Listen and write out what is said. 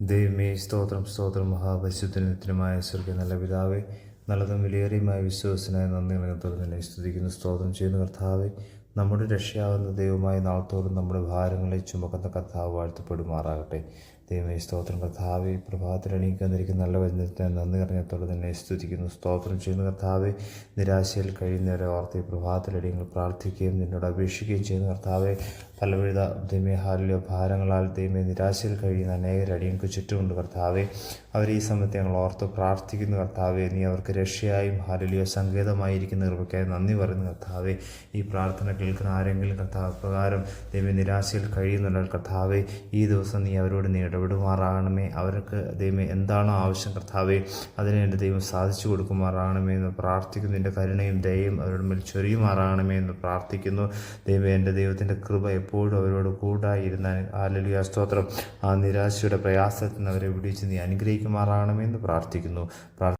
ദൈവമേ സ്തോത്രം സ്തോത്രം മഹാപരിശുദ്ധനത്തിനുമായ സ്വർഗ നല്ല പിതാവേ നല്ലതും വിലയേറിയുമായ വിശ്വാസനായ നന്ദി നിലത്തോടെ തന്നെ സ്തുതിക്കുന്നു സ്തോത്രം ചെയ്യുന്ന കർത്താവെ. നമ്മുടെ രക്ഷയാവുന്ന ദൈവമായ നാളത്തോളം നമ്മുടെ ഭാരങ്ങളെ ചുമക്കുന്ന കർത്താവ് വാഴ്ത്തപ്പെടുമാറാകട്ടെ. ദൈവമേ സ്തോത്രം. കർത്താവെ പ്രഭാതത്തിൽ അണിയിക്കാതിരിക്കുന്ന നല്ല വചനത്തെ നന്ദി അറിഞ്ഞത്തോടെ തന്നെ സ്തുതിക്കുന്നു. സ്തോത്രം ചെയ്യുന്ന കർത്താവെ. നിരാശയിൽ കഴിയുന്നവരെ ഓർത്തി അടിയങ്ങൾ പ്രാർത്ഥിക്കുകയും നിന്നോട് അപേക്ഷിക്കുകയും ചെയ്യുന്ന കർത്താവെ. പലവിധ ദൈവമേ ഹാലിയ ഭാരങ്ങളാൽ ദൈവമേ നിരാശയിൽ കഴിയുന്ന അനേകർ അടിയങ്ങൾക്ക് ചുറ്റുമുണ്ട് കർത്താവെ. അവർ ഈ സമയത്ത് ഞങ്ങൾ ഓർത്ത് പ്രാർത്ഥിക്കുന്ന കർത്താവെ. നീ അവർക്ക് രക്ഷയായും ഹാലിലിയോ സങ്കേതമായിരിക്കുന്ന കൃപയ്ക്കായി നന്ദി പറയുന്നു കർത്താവെ. ഈ പ്രാർത്ഥന കേൾക്കുന്ന ആരെങ്കിലും കർത്താവ് പ്രകാരം ദൈവം നിരാശയിൽ കഴിയുന്നുണ്ടെങ്കിൽ കർത്താവെ ഈ ദിവസം നീ അവരോട് നീ ഇടപെടുമാറാകണമേ. അവർക്ക് ദൈവം എന്താണോ ആവശ്യം കർത്താവെ അതിനെ എന്റെ ദൈവം സാധിച്ചു കൊടുക്കുമാറാകണമേ എന്ന് പ്രാർത്ഥിക്കുന്നു. എന്റെ കരുണയും ദയയും അവരുടെ മേൽ ചൊരിയുമാറാകണമേ എന്ന് പ്രാർത്ഥിക്കുന്നു. ദൈവം എന്റെ ദൈവത്തിന്റെ കൃപ എപ്പോഴും അവരോട് കൂടായിരുന്ന ആലലിയ സ്തോത്രം. ആ നിരാശയുടെ പ്രയാസത്തിൽ നിന്ന് അവരെ വിടിച്ച് നീ അനുഗ്രഹിക്കുമാറാകണമേ എന്ന് പ്രാർത്ഥിക്കുന്നു. പ്രാർത്ഥ